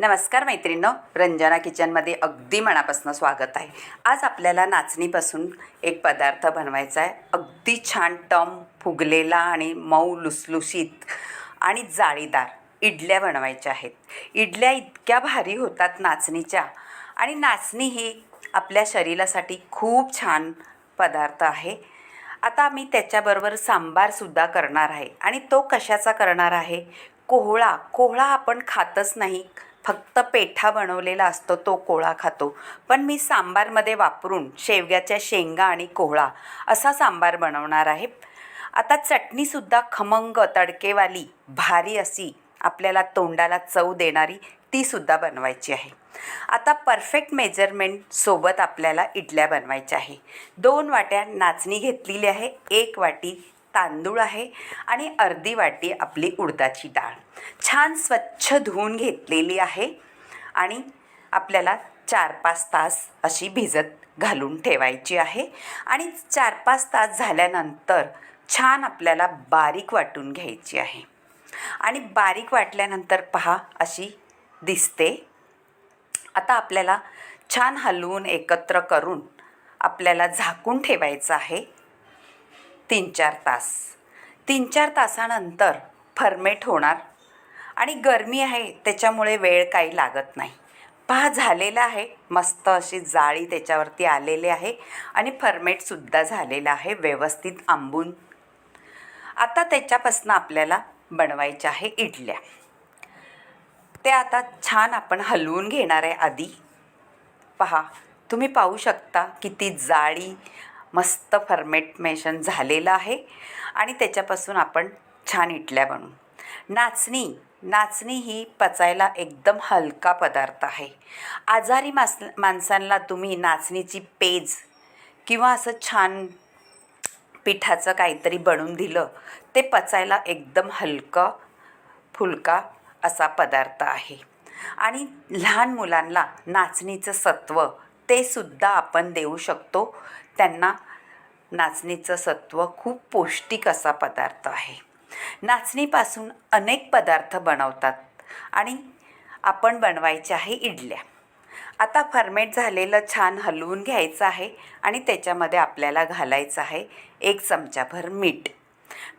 नमस्कार मैत्रिणींनो रंजना किचनमध्ये अगदी मनापासून स्वागत आहे. आज आपल्याला नाचणीपासून एक पदार्थ बनवायचा आहे. अगदी छान टम फुगलेला आणि मऊ लुसलुशीत आणि जाळीदार इडल्या बनवायच्या आहेत. इडल्या इतक्या भारी होतात नाचणीच्या आणि नाचणी ही आपल्या शरीरासाठी खूप छान पदार्थ आहे. आता मी त्याच्याबरोबर सांबारसुद्धा करणार आहे आणि तो कशाचा करणार आहे? कोहळा कोहळा आपण खातच नाही. फक्त पेठा बनवलेला असतो तो कोळा खातो. पण मी सांबारमध्ये वापरून शेवग्याच्या शेंगा आणि कोहळा असा सांबार बनवणार आहे. आता चटणीसुद्धा खमंग तडकेवाली भारी अशी आपल्याला तोंडाला चव देणारी तीसुद्धा बनवायची आहे. आता परफेक्ट मेजरमेंट सोबत आपल्याला इडल्या बनवायच्या आहे. दोन वाट्या नाचणी घेतलेली आहे एक वाटी तांदूळ आहे आणि अर्धी वाटी आपली उडदाची डाळ. छान स्वच्छ धुवून घेतलेली आहे आणि आपल्याला चार पाच तास अशी भिजत घालून ठेवायची आहे. आणि चार पाच तास झाल्यानंतर छान आपल्याला बारीक वाटून घ्यायची आहे. आणि बारीक वाटल्यानंतर पहा अशी दिसते. आता आपल्याला छान हलवून एकत्र करून आपल्याला झाकून ठेवायचं आहे. तीन चार तास. तीन चार तासानंतर फर्मेट होणार आणि गरमी आहे त्याच्यामुळे वेळ काही लागत नाही. पहा झालेला आहे. मस्त अशी जाळी त्याच्यावरती आलेली आहे आणि फर्मेटसुद्धा झालेलं आहे व्यवस्थित आंबून. आता त्याच्यापासून आपल्याला बनवायच्या आहे इडल्या. ते आता छान आपण हलवून घेणार आहे आधी. पहा तुम्ही पाहू शकता किती जाळी मस्त फर्मेटमेशन झालेलं आहे. आणि त्याच्यापासून आपण छान इडल्या बनवू. नाचणी नाचणी ही पचायला एकदम हलका पदार्थ आहे. आजारी मास माणसांना तुम्ही नाचणीची पेज किंवा असं छान पिठाचं काहीतरी बनवून दिलं ते पचायला एकदम हलकं फुलका असा पदार्थ आहे. आणि लहान मुलांना नाचणीचं सत्व ते सुद्धा आपण देऊ शकतो. त्यांना नाचणीचं सत्व खूप पौष्टिक असा पदार्थ आहे. नाचणीपासून अनेक पदार्थ बनवतात आणि आपण बनवायचे आहे इडल्या. आता फर्मेट झालेलं छान हलवून घ्यायचं आहे आणि त्याच्यामध्ये आपल्याला घालायचं आहे एक चमचाभर मीठ.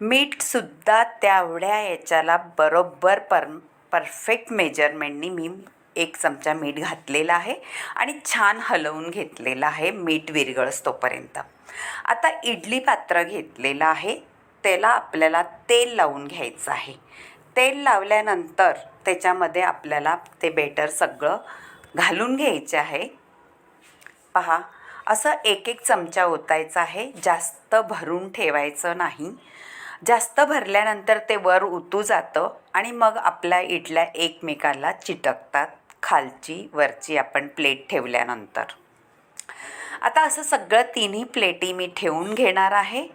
मीठसुद्धा तेवढ्या याच्याला बरोबर पर परफेक्ट मेजरमेंटनी मी एक चमचा मीठ घातलेला आहे आणि छान हलवून घेतलेलं आहे मीठ विरगळस तोपर्यंत आता इडली पात्र घेतलेलं आहे त्याला आपल्याला तेल लावून घ्यायचं आहे. तेल लावल्यानंतर त्याच्यामध्ये आपल्याला ते बेटर सगळं घालून घ्यायचे आहे. पहा असं एक एक चमचा ओतायचा आहे जास्त भरून ठेवायचं नाही. जास्त भरल्यानंतर ते वर उतू जातं आणि मग आपल्या इडल्या एकमेकाला चिटकतात. खालची वरची आपण प्लेट ठेवल्यानंतर. आता असं सगळं तिन्ही प्लेटी मी ठेवून घेणार आहे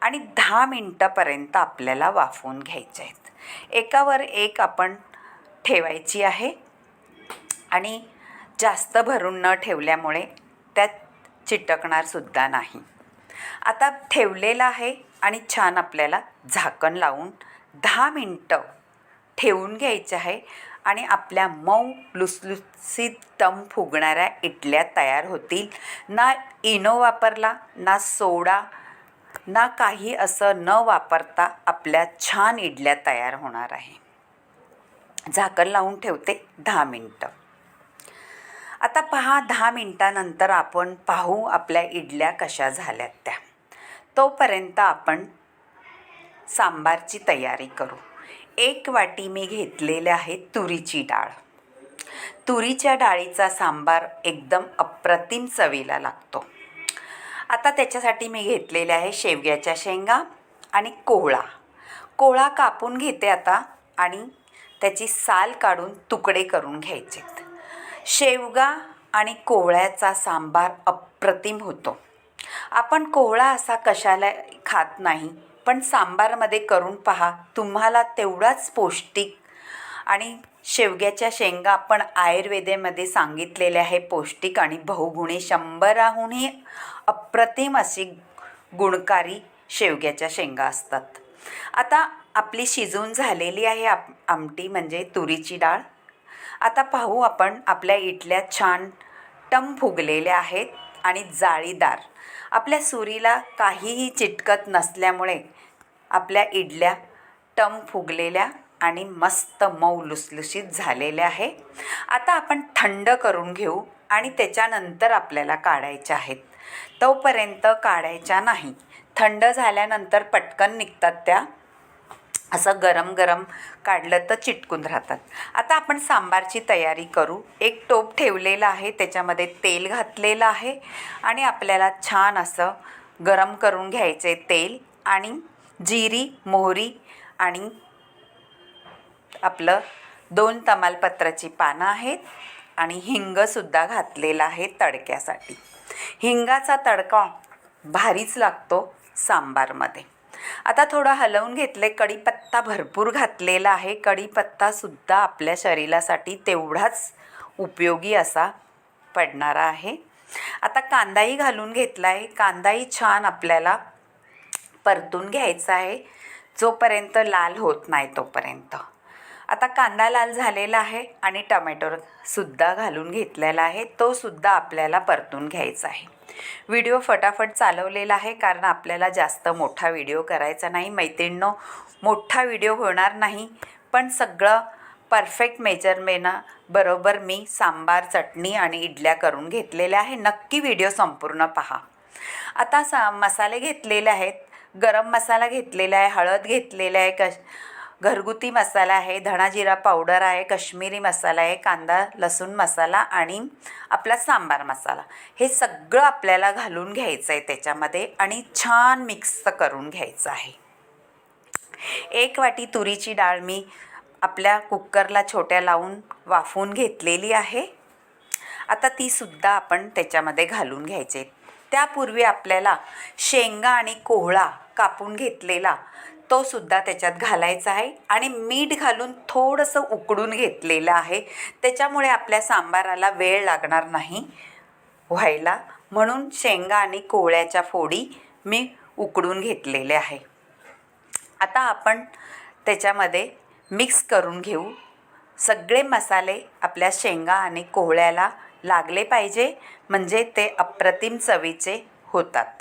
आणि दहा मिनटापर्यंत आपल्याला वाफवून घ्यायचे आहेत. एकावर एक आपण ठेवायची आहे आणि जास्त भरून न ठेवल्यामुळे त्यात चिटकणारसुद्धा नाही. आता ठेवलेलं आहे आणि छान आपल्याला झाकण लावून दहा मिनटं ठेवून घ्यायचं आहे आणि आपल्या मऊ लुसलुसीत टम फुगणाऱ्या इडल्या तयार होतील. ना इनो वापरला ना सोडा ना काही असं न वापरता आपल्या छान इडल्या तयार होणार आहे. झाकण लावून ठेवते दहा मिनटं. आता पहा दहा मिनटानंतर आपण पाहू आपल्या इडल्या कशा झाल्यात त्या. तोपर्यंत आपण सांबारची तयारी करू. एक वाटी मी घेतलेले आहे तुरीची डाळ. तुरीच्या डाळीचा सांबार एकदम अप्रतिम चवीला लागतो. आता त्याच्यासाठी मी घेतलेले आहे शेवग्याच्या शेंगा आणि कोहळा कोहळा कापून घेते आता आणि त्याची साल काढून तुकडे करून घ्यायचेत शेवगा आणि कोहळ्याचा सांबार अप्रतिम होतो. आपण कोहळा असा कशाला खात नाही? पण सांबारमध्ये करून पहा. तुम्हाला तेवढाच पौष्टिक आणि शेवग्याच्या शेंगा आपण आयुर्वेदेमध्ये सांगितलेल्या आहे पौष्टिक आणि बहुगुणी. शंभराहूनही अप्रतिम अशी गुणकारी शेवग्याच्या शेंगा असतात. आता आपली शिजून झालेली आहे आप आमटी म्हणजे तुरीची डाळ. आता पाहू आपण आपल्या इटल्या छान टम फुगलेल्या आहेत. आणि जाळीदार. आपल्या सुरीला काहीही चिटकत नसल्यामुळे आपल्या इडल्या टम फुगलेल्या आणि मस्त मऊ लुसलुशीत झालेल्या आहे. आता आपण थंड करून घेऊ आणि त्याच्यानंतर आपल्याला काढायच्या आहेत. तोपर्यंत काढायच्या नाही. थंड झाल्यानंतर पटकन निघतात त्या. असं गरम गरम काढलं तर चिटकून राहतात. आता आपण सांबारची तयारी करू. एक टोप ठेवलेलं आहे त्याच्यामध्ये तेल घातलेलं आहे आणि आपल्याला छान असं गरम करून घ्यायचे तेल आणि जिरी मोहरी आणि आपलं दोन तमालपत्राची पानं आहेत आणि हिंगसुद्धा घातलेला आहे तडक्यासाठी. हिंगाचा तडका भारीच लागतो सांबारमध्ये. आता थोडं हलवून घेतले कढीपत्ता भरपूर घातलेला आहे. कढीपत्तासुद्धा आपल्या शरीरासाठी तेवढाच उपयोगी असा पडणारा आहे. आता कांदाही घालून घेतला आहे कांदाही छान आपल्याला परतून घ्यायचा आहे. जोपर्यंत लाल होत नाही तोपर्यंत. आता कांदा लाल झालेला आहे आणि टमॅटोसुद्धा घालून घेतलेला आहे. तोसुद्धा आपल्याला परतून घ्यायचा आहे. व्हिडिओ फटाफट चालवलेला आहे कारण आपल्याला जास्त मोठा व्हिडिओ करायचा नाही. मैत्रिणींनो मोठा व्हिडिओ होणार नाही पण सगळं परफेक्ट मेजरमेनं बरोबर मी सांबार चटणी आणि इडल्या करून घेतलेल्या आहे. नक्की व्हिडिओ संपूर्ण पहा. आता सा मसाले घेतलेले आहेत. गरम मसाला घेतलेला आहे हळद घेतलेला आहे कश घरगुती मसाला आहे धणा जिरा पावडर आहे कश्मीरी मसाला आहे कांदा लसूण मसाला आणि आपला सांबार मसाला. हे सगळं आपल्याला घालून घ्यायचं आहे त्याच्यामध्ये आणि छान मिक्स करून घ्यायचं आहे. एक वाटी तुरीची डाळ मी आपल्या कुकरला छोट्या लावून वाफवून घेतलेली आहे. आता तीसुद्धा आपण त्याच्यामध्ये घालून घ्यायचे. त्यापूर्वी आपल्याला शेंगा आणि कोहळा कापून घेतलेला तो सुद्धा त्याच्यात घालायचा आहे आणि मीठ घालून थोडंसं उकडून घेतलेलं आहे. त्याच्यामुळे आपल्या सांबाराला वेळ लागणार नाही व्हायला. म्हणून शेंगा आणि कोहळ्याच्या फोडी मी उकडून घेतलेले आहे. आता आपण त्याच्यामध्ये मिक्स करून घेऊ. सगळे मसाले आपल्या शेंगा आणि कोहळ्याला लागले पाहिजे. म्हणजे ते अप्रतिम चवीचे होतात.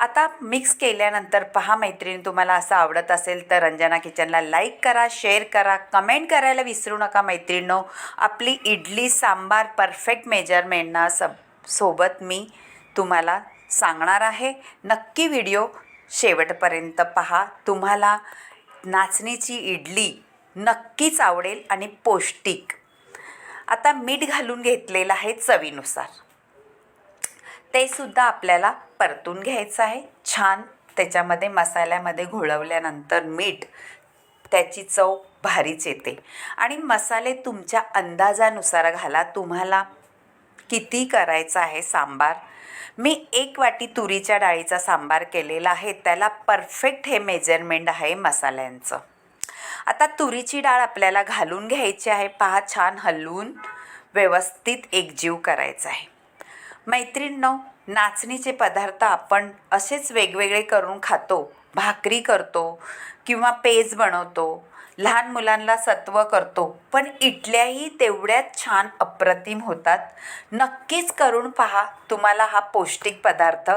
आता मिक्स केल्यानंतर पहा मैत्रिणी तुम्हाला असं आवडत असेल तर रंजना किचनला लाईक करा शेअर करा कमेंट करायला विसरू नका मैत्रिणींनो. आपली इडली सांबार परफेक्ट मेजरमेंटना सब सोबत मी तुम्हाला सांगणार आहे. नक्की व्हिडिओ शेवटपर्यंत पहा. तुम्हाला नाचणीची इडली नक्कीच आवडेल आणि पौष्टिक. आता मीठ घालून घेतलेलं आहे चवीनुसार. ते सुद्धा आपल्याला परतून घ्यायचं आहे. छान त्याच्यामध्ये मसाल्यामध्ये घोळवल्यानंतर मीठ त्याची चव भारीच येते. आणि मसाले तुमच्या अंदाजानुसार घाला. तुम्हाला किती करायचं आहे सांबार? मी एक वाटी तुरीच्या डाळीचा सांबार केलेला आहे. त्याला परफेक्ट हे मेजरमेंट आहे मसाल्यांचं. आता तुरीची डाळ आपल्याला घालून घ्यायची आहे. पहा छान हलवून व्यवस्थित एकजीव करायचा आहे. मैत्रिणींनो नाचणीचे पदार्थ आपण असेच वेगवेगळे करून खातो भाकरी करतो किंवा पेज बनवतो लहान मुलांना सत्व करतो पण इटल्याही तेवढ्याच छान अप्रतिम होतात. नक्कीच करून पहा तुम्हाला हा पौष्टिक पदार्थ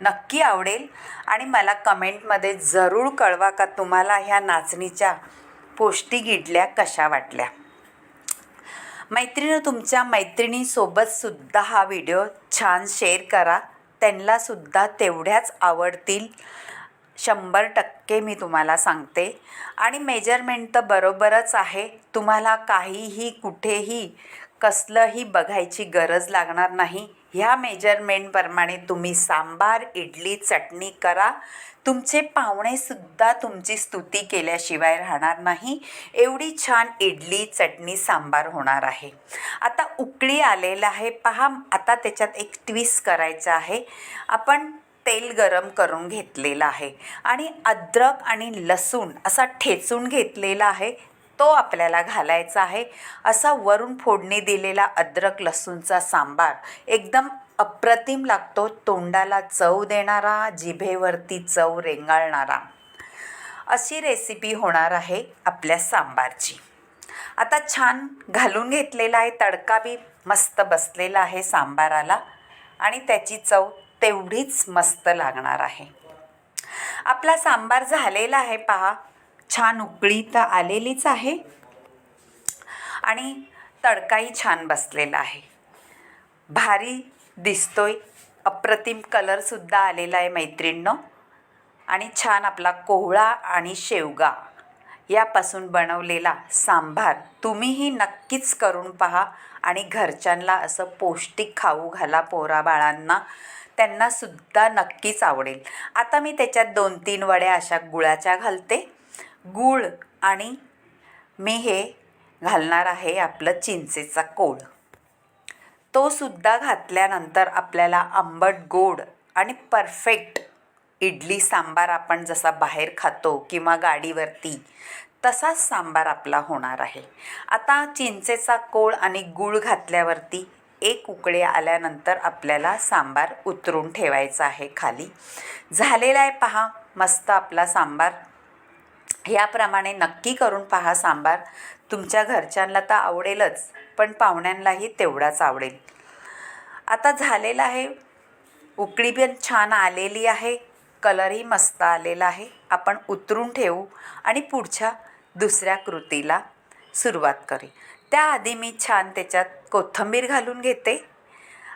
नक्की आवडेल आणि मला कमेंटमध्ये जरूर कळवा का तुम्हाला ह्या नाचणीच्या पौष्टिक इडल्या कशा वाटल्या. मैत्रिणी तुमच्या मैत्रिणीसोबतसुद्धा हा व्हिडिओ छान शेअर करा. त्यांनासुद्धा तेवढ्याच आवडतील. शंभर टक्के मी तुम्हाला सांगते. आणि मेजरमेंट तर बरोबरच आहे. तुम्हाला काहीही कुठेही कसलंही बघायची गरज लागणार नाही. ह्या मेजरमेंटप्रमाणे तुम्ही सांबार इडली चटणी करा. तुमचे पाहुणेसुद्धा तुमची स्तुती केल्याशिवाय राहणार नाही. एवढी छान इडली चटणी सांबार होणार आहे. आता उकळी आलेलं आहे. पहा आता त्याच्यात एक ट्विस्ट करायचं आहे. आपण तेल गरम करून घेतलेलं आहे आणि अद्रक आणि लसूण असा ठेचून घेतलेला आहे तो आपल्याला घालायचा आहे. असा वरून फोडणी दिलेला अद्रक लसूणचा सांबार एकदम अप्रतिम लागतो तोंडाला चव देणारा जिभेवरती चव रेंगाळणारा. अशी रेसिपी होणार आहे आपल्या सांबारची. आता छान घालून घेतलेला आहे तडका बी मस्त बसलेला आहे सांबाराला आणि त्याची चव तेवढीच मस्त लागणार आहे. आपला सांबार झालेला आहे पहा. छान उकळी तर आलेलीच आहे. आणि तडकाही छान बसलेला आहे. भारी दिसतोय. अप्रतिम कलरसुद्धा आलेला आहे मैत्रिणींनो. आणि छान आपला कोहळा आणि शेवगा यापासून बनवलेला सांभार तुम्हीही नक्कीच करून पहा. आणि घरच्यांना असं पौष्टिक खाऊ घाला पोरा बाळांना. त्यांनासुद्धा नक्कीच आवडेल. आता मी त्याच्यात दोन तीन वड्या अशा गुळाच्या घालते. गूळ आणि मी हे घालणार आहे आपलं चिंचेचा कोळ. तो सुद्धा घातल्यानंतर आपल्याला आंबट गोड आणि परफेक्ट इडली सांबार आपण जसा बाहेर खातो किंवा गाडीवरती तसाच सांबार आपला होणार आहे. आता चिंचेचा कोळ आणि गूळ घातल्यावरती एक उकळी आल्यानंतर आपल्याला सांबार उतरून ठेवायचा आहे खाली. झालेला आहे पहा मस्त आपला सांबार. याप्रमाणे नक्की करून पहा सांबार. तुमच्या घरच्यांना तर आवडेलच पण पाहुण्यांनाही तेवढाच आवडेल. आता झालेला आहे उकळी पण छान आलेली आहे कलरही मस्त आलेला आहे. आपण उतरून ठेवू आणि पुढच्या दुसऱ्या कृतीला सुरुवात करू. त्याआधी मी छान त्याच्यात कोथिंबीर घालून घेते.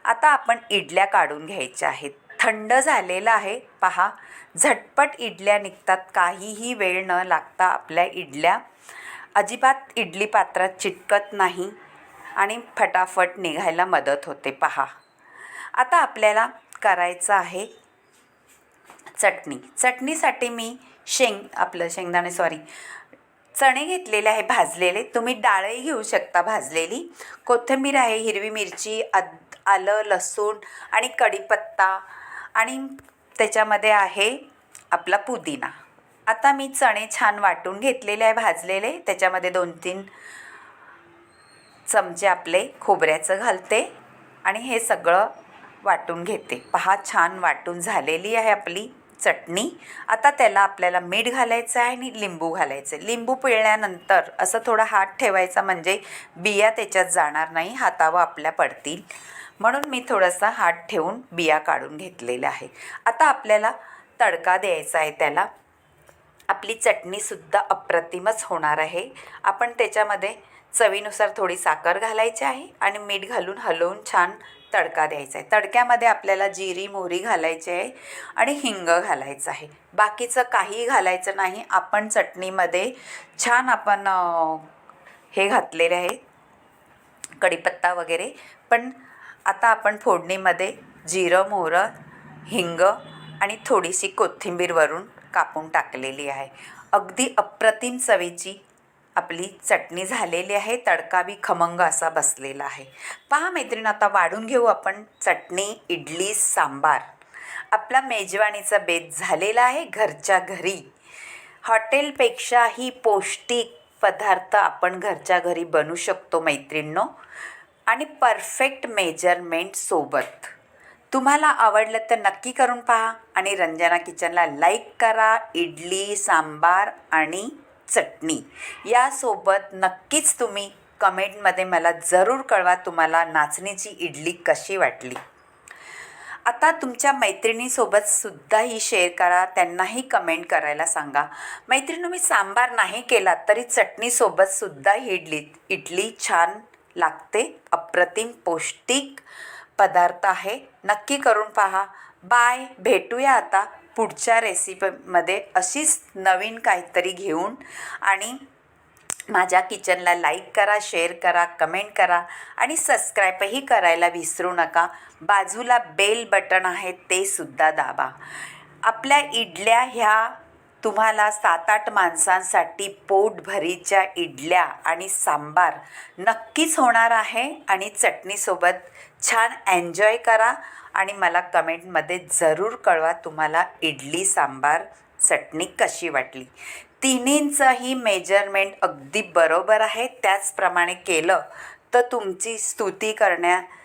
आता आपण इडल्या काढून घ्यायच्या आहेत. थंड झालेलं आहे. पहा झटपट इडल्या निघतात. काहीही वेळ न लागता आपल्या इडल्या. अजिबात इडली पात्रात चिटकत नाही आणि फटाफट निघायला मदत होते. पहा. आता आपल्याला करायचं आहे चटणी. चटणीसाठी मी शेंग आपलं शेंगदाणे सॉरी चणे घेतलेले आहे भाजलेले. तुम्ही डाळही घेऊ शकता भाजलेली. कोथिंबीर आहे हिरवी मिरची अद आलं लसूण आणि कढीपत्ता. आणि त्याच्यामध्ये आहे आपला पुदिना. आता मी चणे छान वाटून घेतलेले आहे भाजलेले. त्याच्यामध्ये दोन तीन चमचे आपले खोबऱ्याचं घालते. आणि हे सगळं वाटून घेते. पहा छान वाटून झालेली आहे आपली. चटणी. आता त्याला आपल्याला मीठ घालायचं आहे आणि लिंबू घालायचं आहे लिंबू पिळल्यानंतर असं थोडा हात ठेवायचा म्हणजे बिया त्याच्यात जाणार नाही हातावर आपल्या पडतील. म्हणून मी थोडासा हात ठेवून बिया काढून घेतलेल्या आहे आता आपल्याला तडका द्यायचा आहे त्याला. आपली चटणीसुद्धा अप्रतिमच होणार आहे. आपण त्याच्यामध्ये चवीनुसार थोडी साखर घालायची आहे आणि मीठ घालून हलवून छान तडका द्यायचा आहे तडक्यामध्ये आपल्याला जिरी मोहरी घालायची आहे आणि हिंग घालायचं आहे बाकीचं काही घालायचं नाही. आपण चटणीमध्ये छान आपण हे घातलेले आहे. कढीपत्ता वगैरे. पण आता आपण फोडणीमध्ये जिरं मोहरं हिंग आणि थोडीशी कोथिंबीर वरून कापून टाकलेली आहे. अगदी अप्रतिम चवीची आपली चटणी झालेली आहे तडका बी खमंग असा बसलेला आहे. पहा मैत्रीण आता वाढून घेऊ आपण चटणी इडली सांबार. आपला मेजवानीचा बेत झालेला आहे घरच्या घरी. हॉटेलपेक्षाही पौष्टिक पदार्थ आपण घरच्या घरी बनवू शकतो मैत्रिणींनो. आणि परफेक्ट मेजरमेंट सोबत. तुम्हाला आवडलं तर नक्की करून पहा आणि रंजना किचनला लाईक करा. इडली सांबार आणि चटणी. यासोबत नक्कीच तुम्ही कमेंटमध्ये मला जरूर कळवा तुम्हाला नाचणीची इडली कशी वाटली. आता तुमच्या मैत्रिणीसोबत सुद्धा ही शेअर करा त्यांनाही कमेंट करायला सांगा. मैत्रिणी मी सांबार नाही केला तरी चटणीसोबत सुद्धा ही इडली इडली छान लागते अप्रतिम पौष्टिक पदार्थ आहे. नक्की करून पहा. बाय. भेटूया आता. पुढच्या रेसिपीमध्ये अशीच नवीन काहीतरी घेऊन आणि माझ्या किचनला लाईक करा शेअर करा कमेंट करा आणि सबस्क्राईबही करायला विसरू नका. बाजूला बेल बटन आहे ते सुद्धा दाबा. आपल्या इडल्या ह्या तुम्हाला सात आठ माणसांसाठी पोटभरीच्या इडल्या आणि सांबार नक्कीच होणार आहे आणि चटणीसोबत छान एन्जॉय करा. आणि मला कमेंटमध्ये जरूर कळवा तुम्हाला इडली सांबार चटणी कशी वाटली. तिन्हींचंही मेजरमेंट अगदी बरोबर आहे. त्याचप्रमाणे केलं तर तुमची स्तुती करण्यापासून